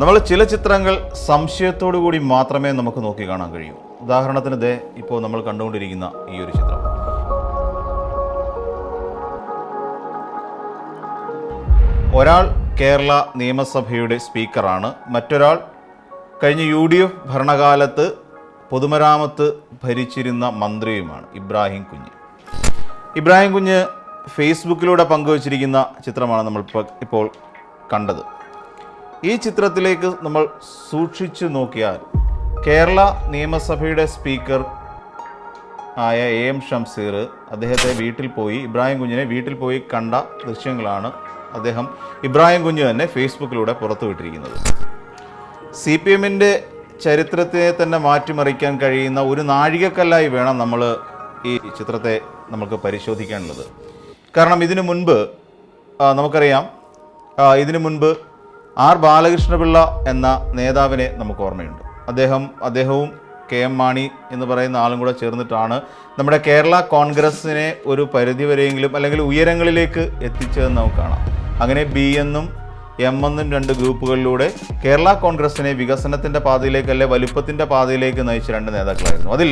നമ്മൾ ചില ചിത്രങ്ങൾ സംശയത്തോടു കൂടി മാത്രമേ നമുക്ക് നോക്കി കാണാൻ കഴിയൂ. ഉദാഹരണത്തിന് ദേ ഇപ്പോൾ നമ്മൾ കണ്ടുകൊണ്ടിരിക്കുന്ന ഈ ഒരു ചിത്രം. ഒരാൾ കേരള നിയമസഭയുടെ സ്പീക്കറാണ്. മറ്റൊരാൾ കഴിഞ്ഞ യു ഡി എഫ് ഭരണകാലത്ത് പൊതുമരാമത്ത് ഭരിച്ചിരുന്ന മന്ത്രിയുമാണ് ഇബ്രാഹിം കുഞ്ഞ്. ഇബ്രാഹിം കുഞ്ഞ് ഫേസ്ബുക്കിലൂടെ പങ്കുവച്ചിരിക്കുന്ന ചിത്രമാണ് നമ്മൾ ഇപ്പോൾ ഇപ്പോൾ കണ്ടത്. ഈ ചിത്രത്തിലേക്ക് നമ്മൾ സൂക്ഷിച്ചു നോക്കിയാൽ കേരള നിയമസഭയുടെ സ്പീക്കർ ആയ എ എം ഷംസീർ അദ്ദേഹത്തെ വീട്ടിൽ പോയി ഇബ്രാഹിം കുഞ്ഞിനെ വീട്ടിൽ പോയി കണ്ട ദൃശ്യങ്ങളാണ് അദ്ദേഹം ഇബ്രാഹിം കുഞ്ഞു തന്നെ ഫേസ്ബുക്കിലൂടെ പുറത്തുവിട്ടിരിക്കുന്നത് സി പി എമ്മിന്റെ ചരിത്രത്തെ തന്നെ മാറ്റിമറിക്കാൻ കഴിയുന്ന ഒരു നാഴികക്കല്ലായി വേണം നമ്മൾ ഈ ചിത്രത്തെ നമുക്ക് പരിശോധിക്കാനുള്ളത്. കാരണം ഇതിനു മുൻപ് നമുക്കറിയാം ഇതിനു മുൻപ് ആർ ബാലകൃഷ്ണപിള്ള എന്ന നേതാവിനെ നമുക്ക് ഓർമ്മയുണ്ട്. അദ്ദേഹം അദ്ദേഹവും കെ എം മാണി എന്ന് പറയുന്ന ആളും കൂടെ ചേർന്നിട്ടാണ് നമ്മുടെ കേരള കോൺഗ്രസിനെ ഒരു പരിധിവരെയെങ്കിലും അല്ലെങ്കിൽ ഉയരങ്ങളിലേക്ക് എത്തിച്ചതെന്ന് നമുക്ക് കാണാം. അങ്ങനെ ബി എന്നും എം എന്നും രണ്ട് ഗ്രൂപ്പുകളിലൂടെ കേരള കോൺഗ്രസിനെ വികസനത്തിന്റെ പാതയിലേക്ക് അല്ലെ വലുപ്പത്തിന്റെ പാതയിലേക്ക് നയിച്ച രണ്ട് നേതാക്കളായിരുന്നു. അതിൽ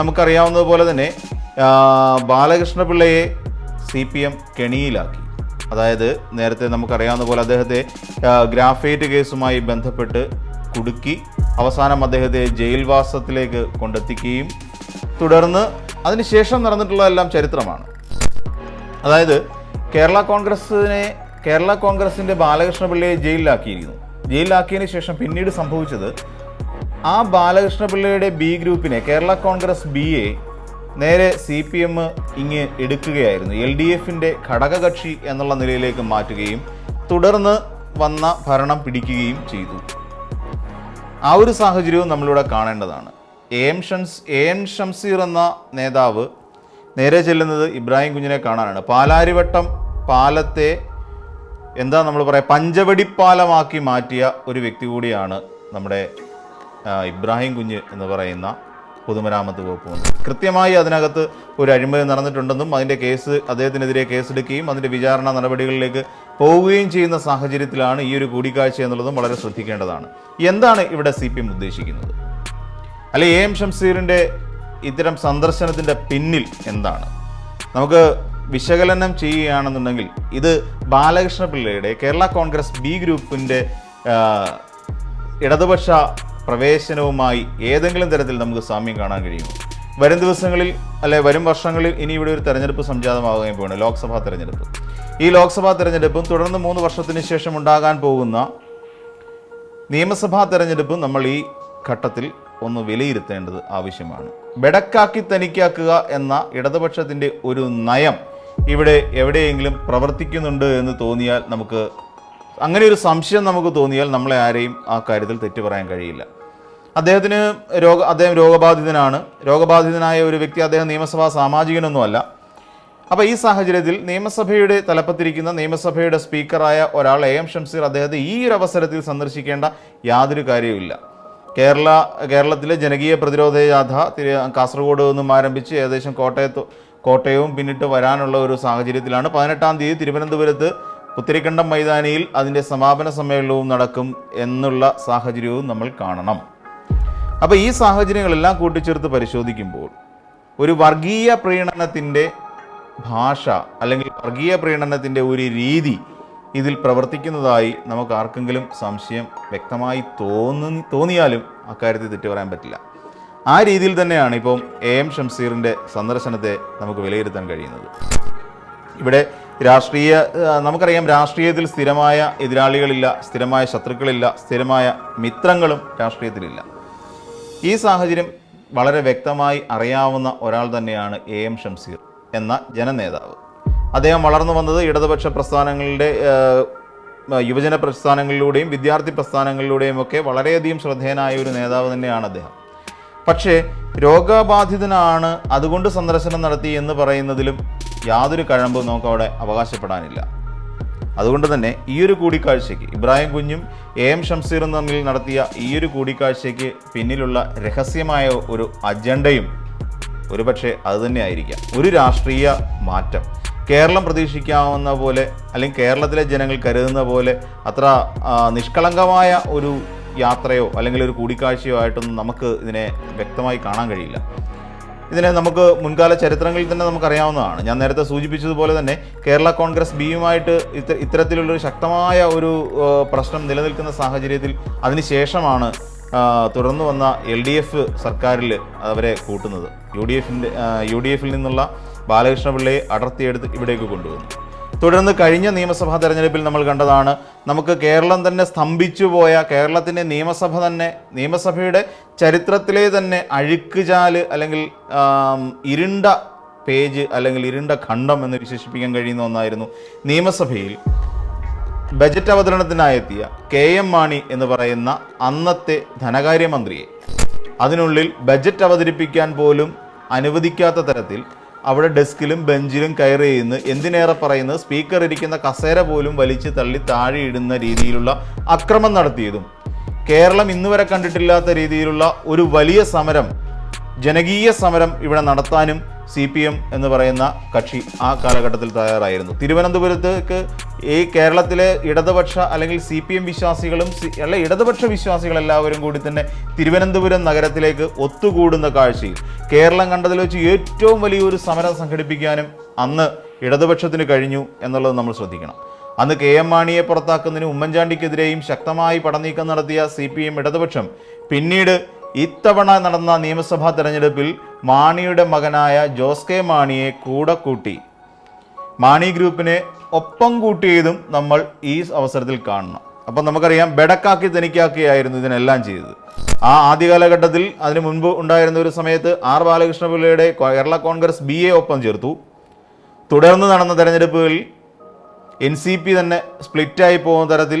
നമുക്കറിയാവുന്നതുപോലെ തന്നെ ബാലകൃഷ്ണപിള്ളയെ സി പി എം കെണിയിലാക്കി. അതായത് നേരത്തെ നമുക്കറിയാവുന്ന പോലെ അദ്ദേഹത്തെ ഗ്രാഫേറ്റ് കേസുമായി ബന്ധപ്പെട്ട് കുടുക്കി അവസാനം അദ്ദേഹത്തെ ജയിൽവാസത്തിലേക്ക് കൊണ്ടെത്തിക്കുകയും തുടർന്ന് അതിനുശേഷം നടന്നിട്ടുള്ളതെല്ലാം ചരിത്രമാണ്. അതായത് കേരള കോൺഗ്രസിനെ കേരള കോൺഗ്രസിന്റെ ബാലകൃഷ്ണപിള്ളയെ ജയിലിലാക്കിയിരുന്നു. ജയിലിലാക്കിയതിന് ശേഷം പിന്നീട് സംഭവിച്ചത് ആ ബാലകൃഷ്ണപിള്ളയുടെ ബി ഗ്രൂപ്പിനെ കേരള കോൺഗ്രസ് ബിയെ നേരെ സി പി എം ഇങ്ങ് എടുക്കുകയായിരുന്നു. എൽ ഡി എഫിന്റെ ഘടകകക്ഷി എന്നുള്ള നിലയിലേക്ക് മാറ്റുകയും തുടർന്ന് വന്ന ഭരണം പിടിക്കുകയും ചെയ്തു. ആ ഒരു സാഹചര്യവും നമ്മളിവിടെ കാണേണ്ടതാണ്. A M Shams A N Shamseer എന്ന നേതാവ് നേരെ ചെല്ലുന്നത് ഇബ്രാഹിം കുഞ്ഞിനെ കാണാനാണ്. പാലാരിവട്ടം പാലത്തെ എന്താ നമ്മൾ പറയുക പഞ്ചവടിപ്പാലമാക്കി മാറ്റിയ ഒരു വ്യക്തി കൂടിയാണ് നമ്മുടെ ഇബ്രാഹിം കുഞ്ഞ് എന്ന് പറയുന്ന പൊതുമരാമത്ത് വകുപ്പ് കൃത്യമായി അതിനകത്ത് ഒരു അഴിമതി നടന്നിട്ടുണ്ടെന്നും അതിന്റെ കേസ് അദ്ദേഹത്തിനെതിരെ കേസെടുക്കുകയും അതിന്റെ വിചാരണ നടപടികളിലേക്ക് പോവുകയും ചെയ്യുന്ന സാഹചര്യത്തിലാണ് ഈ ഒരു കൂടിക്കാഴ്ച എന്നുള്ളതും വളരെ ശ്രദ്ധിക്കേണ്ടതാണ്. എന്താണ് ഇവിടെ സി പി എം ഉദ്ദേശിക്കുന്നത്? അല്ലെ എ എം ഷംസീറിന്റെ ഇത്തരം സന്ദർശനത്തിന്റെ പിന്നിൽ എന്താണ്? നമുക്ക് വിശകലനം ചെയ്യുകയാണെന്നുണ്ടെങ്കിൽ ഇത് ബാലകൃഷ്ണ പിള്ളയുടെ കേരള കോൺഗ്രസ് ബി ഗ്രൂപ്പിന്റെ ഇടതുപക്ഷ പ്രവേശനവുമായി ഏതെങ്കിലും തരത്തിൽ നമുക്ക് സാമ്യം കാണാൻ കഴിയും വരും ദിവസങ്ങളിൽ അല്ലെ വരും വർഷങ്ങളിൽ ഇനി ഇവിടെ ഒരു തെരഞ്ഞെടുപ്പ് സംജാതമാകുകയും പോകണം ലോക്സഭാ തെരഞ്ഞെടുപ്പ്. ഈ ലോക്സഭാ തെരഞ്ഞെടുപ്പും തുടർന്ന് മൂന്ന് വർഷത്തിന് ശേഷം ഉണ്ടാകാൻ പോകുന്ന നിയമസഭാ തെരഞ്ഞെടുപ്പും നമ്മൾ ഈ ഘട്ടത്തിൽ ഒന്ന് വിലയിരുത്തേണ്ടത് ആവശ്യമാണ്. ബെടക്കാക്കി തനിക്കാക്കുക എന്ന ഇടതുപക്ഷത്തിന്റെ ഒരു നയം ഇവിടെ എവിടെയെങ്കിലും പ്രവർത്തിക്കുന്നുണ്ട് എന്ന് തോന്നിയാൽ നമുക്ക് അങ്ങനെ ഒരു സംശയം നമുക്ക് തോന്നിയാൽ നമ്മളെ ആരെയും ആ കാര്യത്തിൽ തെറ്റു പറയാൻ കഴിയില്ല. അദ്ദേഹത്തിന് രോഗ അദ്ദേഹം രോഗബാധിതനാണ്. രോഗബാധിതനായ ഒരു വ്യക്തി അദ്ദേഹം നിയമസഭാ സാമാജികനൊന്നുമല്ല. അപ്പോൾ ഈ സാഹചര്യത്തിൽ നിയമസഭയുടെ തലപ്പത്തിരിക്കുന്ന നിയമസഭയുടെ സ്പീക്കറായ ഒരാൾ എ എം ഷംസീർ അദ്ദേഹത്തെ ഈ ഒരു അവസരത്തിൽ സന്ദർശിക്കേണ്ട യാതൊരു കാര്യവുമില്ല. കേരള കേരളത്തിലെ ജനകീയ പ്രതിരോധ ജാഥ കാസർഗോഡ് നിന്നും ആരംഭിച്ച് ഏകദേശം കോട്ടയത്ത് കോട്ടയവും പിന്നിട്ട് വരാനുള്ള ഒരു സാഹചര്യത്തിലാണ്. പതിനെട്ടാം തീയതി തിരുവനന്തപുരത്ത് പുത്തിരിക്കണ്ടം മൈതാനിയിൽ അതിന്റെ സമാപന സമ്മേളനവും നടക്കും എന്നുള്ള സാഹചര്യവും നമ്മൾ കാണണം. അപ്പോൾ ഈ സാഹചര്യങ്ങളെല്ലാം കൂട്ടിച്ചേർത്ത് പരിശോധിക്കുമ്പോൾ ഒരു വർഗീയ പ്രീണനത്തിന്റെ ഭാഷ അല്ലെങ്കിൽ വർഗീയ പ്രീണനത്തിന്റെ ഒരു രീതി ഇതിൽ പ്രവർത്തിക്കുന്നതായി നമുക്ക് ആർക്കെങ്കിലും സംശയം വ്യക്തമായി തോന്നി തോന്നിയാലും അക്കാര്യത്തിൽ തെറ്റു പറയാൻ പറ്റില്ല. ആ രീതിയിൽ തന്നെയാണ് ഇപ്പം എ എം ഷംസീറിന്റെ സന്ദർശനത്തെ നമുക്ക് വിലയിരുത്താൻ കഴിയുന്നത്. ഇവിടെ രാഷ്ട്രീയ നമുക്കറിയാം രാഷ്ട്രീയത്തിൽ സ്ഥിരമായ എതിരാളികളില്ല സ്ഥിരമായ ശത്രുക്കളില്ല സ്ഥിരമായ മിത്രങ്ങളും രാഷ്ട്രീയത്തിലില്ല. ഈ സാഹചര്യം വളരെ വ്യക്തമായി അറിയാവുന്ന ഒരാൾ തന്നെയാണ് എ എം ഷംസീർ എന്ന ജനനേതാവ്. അദ്ദേഹം വളർന്നു വന്നത് ഇടതുപക്ഷ പ്രസ്ഥാനങ്ങളുടെ യുവജന പ്രസ്ഥാനങ്ങളിലൂടെയും വിദ്യാർത്ഥി പ്രസ്ഥാനങ്ങളിലൂടെയും ഒക്കെ വളരെയധികം ശ്രദ്ധേയനായ ഒരു നേതാവ് തന്നെയാണ് അദ്ദേഹം. പക്ഷേ രോഗബാധിതനാണ് അതുകൊണ്ട് സന്ദർശനം നടത്തി എന്ന് പറയുന്നതിലും യാതൊരു കഴമ്പും നമുക്ക് അവിടെ അവകാശപ്പെടാനില്ല. അതുകൊണ്ട് തന്നെ ഈയൊരു കൂടിക്കാഴ്ചയ്ക്ക് ഇബ്രാഹിം കുഞ്ഞും എ എം ഷംസീറും തമ്മിൽ നടത്തിയ ഈയൊരു കൂടിക്കാഴ്ചയ്ക്ക് പിന്നിലുള്ള രഹസ്യമായ ഒരു അജണ്ടയും ഒരുപക്ഷെ അതുതന്നെ ആയിരിക്കാം ഒരു രാഷ്ട്രീയ മാറ്റം. കേരളം പ്രതീക്ഷിക്കാവുന്ന പോലെ അല്ലെങ്കിൽ കേരളത്തിലെ ജനങ്ങൾ കരുതുന്ന പോലെ അത്ര നിഷ്കളങ്കമായ ഒരു യാത്രയോ അല്ലെങ്കിൽ ഒരു കൂടിക്കാഴ്ചയോ ആയിട്ടൊന്നും നമുക്ക് ഇതിനെ വ്യക്തമായി കാണാൻ കഴിയില്ല. ഇതിനെ നമുക്ക് മുൻകാല ചരിത്രങ്ങളിൽ തന്നെ നമുക്കറിയാവുന്നതാണ്. ഞാൻ നേരത്തെ സൂചിപ്പിച്ചതുപോലെ തന്നെ കേരള കോൺഗ്രസ് ബിയുമായിട്ട് ഇത്ത ഇത്തരത്തിലുള്ളൊരു ശക്തമായ ഒരു പ്രശ്നം നിലനിൽക്കുന്ന സാഹചര്യത്തിൽ അതിനുശേഷമാണ് തുടർന്നു വന്ന എൽ ഡി എഫ് സർക്കാരിൽ അവരെ കൂട്ടുന്നത്. യു ഡി എഫിന്റെ യു ഡി എഫിൽ നിന്നുള്ള ബാലകൃഷ്ണപിള്ളയെ അടർത്തിയെടുത്ത് ഇവിടേക്ക് കൊണ്ടുവന്നു. തുടർന്ന് കഴിഞ്ഞ നിയമസഭാ തെരഞ്ഞെടുപ്പിൽ നമ്മൾ കണ്ടതാണ് നമുക്ക് കേരളം തന്നെ സ്തംഭിച്ചു പോയ കേരളത്തിന്റെ നിയമസഭ തന്നെ നിയമസഭയുടെ ചരിത്രത്തിലെ തന്നെ അഴുക്കുചാൽ അല്ലെങ്കിൽ ഇരുണ്ട പേജ് അല്ലെങ്കിൽ ഇരുണ്ട ഖണ്ഡം എന്ന് വിശേഷിപ്പിക്കാൻ കഴിയുന്ന ഒന്നായിരുന്നു നിയമസഭയിൽ ബജറ്റ് അവതരണത്തിനായെത്തിയ കെ എം മാണി എന്ന് പറയുന്ന അന്നത്തെ ധനകാര്യമന്ത്രിയെ. അതിനുള്ളിൽ ബജറ്റ് അവതരിപ്പിക്കാൻ പോലും അനുവദിക്കാത്ത തരത്തിൽ അവിടെ ഡെസ്കിലും ബെഞ്ചിലും കയറി ഇരുന്ന് എന്തിനേറെ പറയുന്നത്? സ്പീക്കർ ഇരിക്കുന്ന കസേര പോലും വലിച്ചു തള്ളി താഴെയിടുന്ന രീതിയിലുള്ള അക്രമം നടത്തിയതും കേരളം ഇന്നുവരെ കണ്ടിട്ടില്ലാത്ത രീതിയിലുള്ള ഒരു വലിയ സമരം ജനകീയ സമരം ഇവിടെ നടത്താനും സി പി എം എന്ന് പറയുന്ന കക്ഷി ആ കാലഘട്ടത്തിൽ തയ്യാറായിരുന്നു. തിരുവനന്തപുരത്തേക്ക് ഈ കേരളത്തിലെ ഇടതുപക്ഷ അല്ലെങ്കിൽ സി പി എം വിശ്വാസികളും അല്ലെ ഇടതുപക്ഷ വിശ്വാസികൾ എല്ലാവരും കൂടി തന്നെ തിരുവനന്തപുരം നഗരത്തിലേക്ക് ഒത്തുകൂടുന്ന കാഴ്ചയിൽ കേരളം കണ്ടതിൽ വെച്ച് ഏറ്റവും വലിയൊരു സമരം സംഘടിപ്പിക്കാനും അന്ന് ഇടതുപക്ഷത്തിന് കഴിഞ്ഞു എന്നുള്ളത് നമ്മൾ ശ്രദ്ധിക്കണം. അന്ന് കെ എം മാണിയെ പുറത്താക്കുന്നതിന് ഉമ്മൻചാണ്ടിക്കെതിരെയും ശക്തമായി പടനീക്കം നടത്തിയ സി പി എം ഇടതുപക്ഷം പിന്നീട് ഇത്തവണ നടന്ന നിയമസഭാ തെരഞ്ഞെടുപ്പിൽ മാണിയുടെ മകനായ ജോസ് കെ മാണിയെ കൂടെ കൂട്ടി. മാണി ഗ്രൂപ്പിനെ ഒപ്പം കൂട്ടിയതും നമ്മൾ ഈ അവസരത്തിൽ കാണണം. അപ്പം നമുക്കറിയാം ബെടക്കാക്കി തനിക്കാക്കിയായിരുന്നു ഇതിനെല്ലാം ചെയ്തത്. ആ ആദ്യ കാലഘട്ടത്തിൽ അതിന് മുൻപ് ഉണ്ടായിരുന്ന ഒരു സമയത്ത് ആർ ബാലകൃഷ്ണപിള്ളയുടെ കേരള കോൺഗ്രസ് ബി എ ഒപ്പം ചേർത്തു. തുടർന്ന് നടന്ന തെരഞ്ഞെടുപ്പുകളിൽ എൻ സി പി തന്നെ സ്പ്ലിറ്റായി പോകുന്ന തരത്തിൽ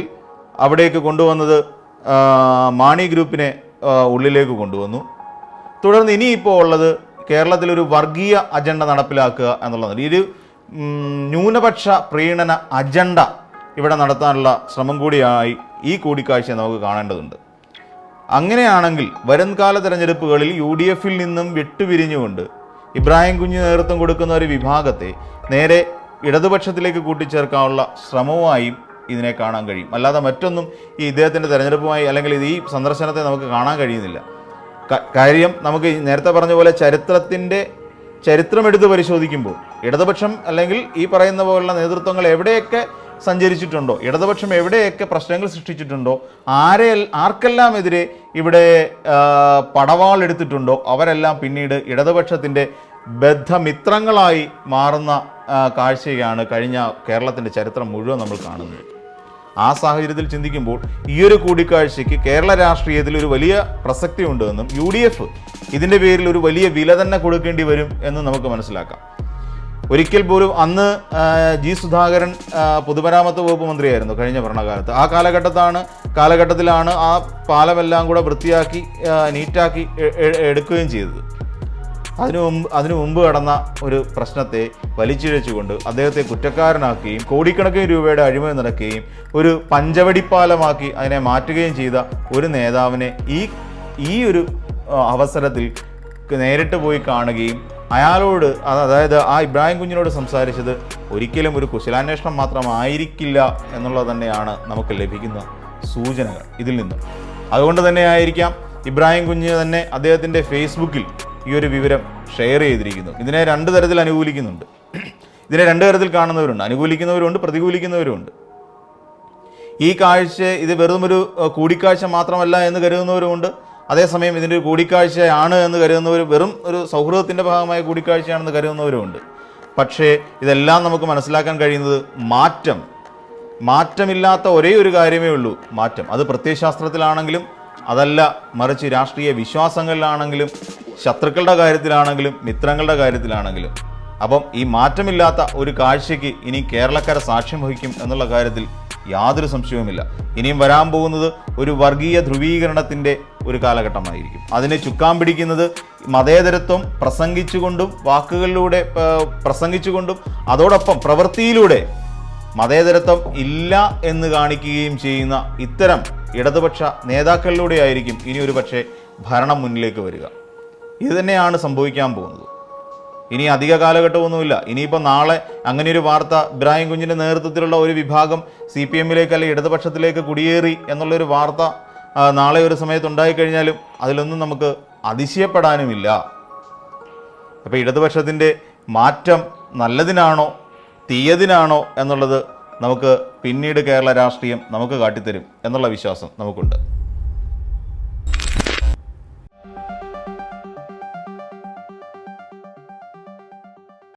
അവിടേക്ക് കൊണ്ടുവന്നത് മാണി ഗ്രൂപ്പിനെ ഉള്ളിലേക്ക് കൊണ്ടുവന്നു. തുടർന്ന് ഇനിയിപ്പോൾ ഉള്ളത് കേരളത്തിലൊരു വർഗീയ അജണ്ട നടപ്പിലാക്കുക എന്നുള്ളതാണ്. ഈ ഒരു ന്യൂനപക്ഷ പ്രീണന അജണ്ട ഇവിടെ നടത്താനുള്ള ശ്രമം കൂടിയായി ഈ കൂടിക്കാഴ്ച നമുക്ക് കാണേണ്ടതുണ്ട്. അങ്ങനെയാണെങ്കിൽ വരും കാല തെരഞ്ഞെടുപ്പുകളിൽ യു ഡി എഫിൽ നിന്നും വിട്ടുപിരിഞ്ഞുകൊണ്ട് ഇബ്രാഹിം കുഞ്ഞ് നേതൃത്വം കൊടുക്കുന്ന ഒരു വിഭാഗത്തെ നേരെ ഇടതുപക്ഷത്തിലേക്ക് കൂട്ടിച്ചേർക്കാനുള്ള ശ്രമവുമായും ഇതിനെ കാണാൻ കഴിയും. അല്ലാതെ മറ്റൊന്നും ഈ ഇദ്ദേഹത്തിന്റെ തെരഞ്ഞെടുപ്പുമായി അല്ലെങ്കിൽ ഇത് ഈ സന്ദർശനത്തെ നമുക്ക് കാണാൻ കഴിയുന്നില്ല. കാര്യം നമുക്ക് നേരത്തെ പറഞ്ഞ പോലെ ചരിത്രത്തിന്റെ ചരിത്രം എടുത്ത് പരിശോധിക്കുമ്പോൾ ഇടതുപക്ഷം അല്ലെങ്കിൽ ഈ പറയുന്ന പോലുള്ള നേതൃത്വങ്ങൾ എവിടെയൊക്കെ സഞ്ചരിച്ചിട്ടുണ്ടോ ഇടതുപക്ഷം എവിടെയൊക്കെ പ്രശ്നങ്ങൾ സൃഷ്ടിച്ചിട്ടുണ്ടോ ആരെ ആർക്കെല്ലാം എതിരെ ഇവിടെ പടവാൾ എടുത്തിട്ടുണ്ടോ അവരെല്ലാം പിന്നീട് ഇടതുപക്ഷത്തിന്റെ ബദ്ധമിത്രങ്ങളായി മാറുന്ന കാഴ്ചയാണ് കഴിഞ്ഞ കേരളത്തിന്റെ ചരിത്രം മുഴുവൻ നമ്മൾ കാണുന്നത്. ആ സാഹചര്യത്തിൽ ചിന്തിക്കുമ്പോൾ ഈ ഒരു കൂടിക്കാഴ്ചയ്ക്ക് കേരള രാഷ്ട്രീയത്തിൽ ഒരു വലിയ പ്രസക്തി ഉണ്ടെന്നും യു ഡി എഫ് ഇതിന്റെ പേരിൽ ഒരു വലിയ വില തന്നെ കൊടുക്കേണ്ടി വരും എന്ന് നമുക്ക് മനസ്സിലാക്കാം. ഒരിക്കൽ പോലും അന്ന് ജി സുധാകരൻ പൊതുമരാമത്ത് വകുപ്പ് മന്ത്രിയായിരുന്നു കഴിഞ്ഞ ഭരണകാലത്ത്. ആ കാലഘട്ടത്താണ് കാലഘട്ടത്തിലാണ് ആ പാലമെല്ലാം കൂടെ വൃത്തിയാക്കി നീറ്റാക്കി എടുക്കുകയും ചെയ്തത്. അതിനു മുമ്പ് അതിനു മുമ്പ് കടന്ന ഒരു പ്രശ്നത്തെ വലിച്ചിഴച്ചുകൊണ്ട് അദ്ദേഹത്തെ കുറ്റക്കാരനാക്കുകയും കോടിക്കണക്കിന് രൂപയുടെ അഴിമതി നടക്കുകയും ഒരു പഞ്ചവടിപ്പാലമാക്കി അതിനെ മാറ്റുകയും ചെയ്ത ഒരു നേതാവിനെ ഈ ഈ ഒരു അവസരത്തിൽ നേരിട്ട് പോയി കാണുകയും അയാളോട് അത് അതായത് ആ ഇബ്രാഹിം കുഞ്ഞിനോട് സംസാരിച്ചത് ഒരിക്കലും ഒരു കുശലാന്വേഷണം മാത്രമായിരിക്കില്ല എന്നുള്ളത് തന്നെയാണ് നമുക്ക് ലഭിക്കുന്ന സൂചനകൾ ഇതിൽ നിന്നും. അതുകൊണ്ട് തന്നെ ആയിരിക്കാം ഇബ്രാഹിം കുഞ്ഞ് തന്നെ അദ്ദേഹത്തിന്റെ ഫേസ്ബുക്കിൽ ഈ ഒരു വിവരം ഷെയർ ചെയ്തിരിക്കുന്നു. ഇതിനെ രണ്ട് തരത്തിൽ അനുകൂലിക്കുന്നുണ്ട്. ഇതിനെ രണ്ടു തരത്തിൽ കാണുന്നവരുണ്ട്. അനുകൂലിക്കുന്നവരുണ്ട് പ്രതികൂലിക്കുന്നവരുണ്ട് ഈ കാഴ്ച ഇത് വെറും ഒരു കൂടിക്കാഴ്ച മാത്രമല്ല എന്ന് കരുതുന്നവരുമുണ്ട്. അതേസമയം ഇതിന്റെ ഒരു കൂടിക്കാഴ്ചയാണ് എന്ന് കരുതുന്നവർ വെറും ഒരു സൗഹൃദത്തിന്റെ ഭാഗമായ കൂടിക്കാഴ്ചയാണെന്ന് കരുതുന്നവരുമുണ്ട്. പക്ഷേ ഇതെല്ലാം നമുക്ക് മനസ്സിലാക്കാൻ കഴിയുന്നത് മാറ്റം. മാറ്റമില്ലാത്ത ഒരേ ഒരു കാര്യമേ ഉള്ളൂ മാറ്റം. അത് പ്രത്യയശാസ്ത്രത്തിലാണെങ്കിലും അതല്ല മറിച്ച് രാഷ്ട്രീയ വിശ്വാസങ്ങളിലാണെങ്കിലും ശത്രുക്കളുടെ കാര്യത്തിലാണെങ്കിലും മിത്രങ്ങളുടെ കാര്യത്തിലാണെങ്കിലും. അപ്പം ഈ മാറ്റമില്ലാത്ത ഒരു കാഴ്ചയ്ക്ക് ഇനി കേരളക്കാരെ സാക്ഷ്യം വഹിക്കും എന്നുള്ള കാര്യത്തിൽ യാതൊരു സംശയവുമില്ല. ഇനിയും വരാൻ പോകുന്നത് ഒരു വർഗീയ ധ്രുവീകരണത്തിന്റെ ഒരു കാലഘട്ടമായിരിക്കും. അതിനെ ചുക്കാൻ പിടിക്കുന്നത് മതേതരത്വം പ്രസംഗിച്ചുകൊണ്ടും വാക്കുകളിലൂടെ പ്രസംഗിച്ചുകൊണ്ടും അതോടൊപ്പം പ്രവൃത്തിയിലൂടെ മതേതരത്വം ഇല്ല എന്ന് കാണിക്കുകയും ചെയ്യുന്ന ഇത്തരം ഇടതുപക്ഷ നേതാക്കളിലൂടെ ആയിരിക്കും ഇനി ഒരു പക്ഷേ ഭരണം മുന്നിലേക്ക് വരിക. ഇത് തന്നെയാണ് സംഭവിക്കാൻ പോകുന്നത്. ഇനി അധിക കാലഘട്ടമൊന്നുമില്ല. ഇനിയിപ്പോൾ നാളെ അങ്ങനെ ഒരു വാർത്ത ഇബ്രാഹിം കുഞ്ഞിന്റെ നേതൃത്വത്തിലുള്ള ഒരു വിഭാഗം സി പി എമ്മിലേക്ക് അല്ലെങ്കിൽ ഇടതുപക്ഷത്തിലേക്ക് കുടിയേറി എന്നുള്ളൊരു വാർത്ത നാളെ ഒരു സമയത്ത് ഉണ്ടായിക്കഴിഞ്ഞാലും അതിലൊന്നും നമുക്ക് അതിശയപ്പെടാനുമില്ല. അപ്പോൾ ഇടതുപക്ഷത്തിന്റെ മാറ്റം നല്ലതിനാണോ തീയതിനാണോ എന്നുള്ളത് നമുക്ക് പിന്നീട് കേരള രാഷ്ട്രീയം നമുക്ക് കാട്ടിത്തരും എന്നുള്ള വിശ്വാസം നമുക്കുണ്ട്.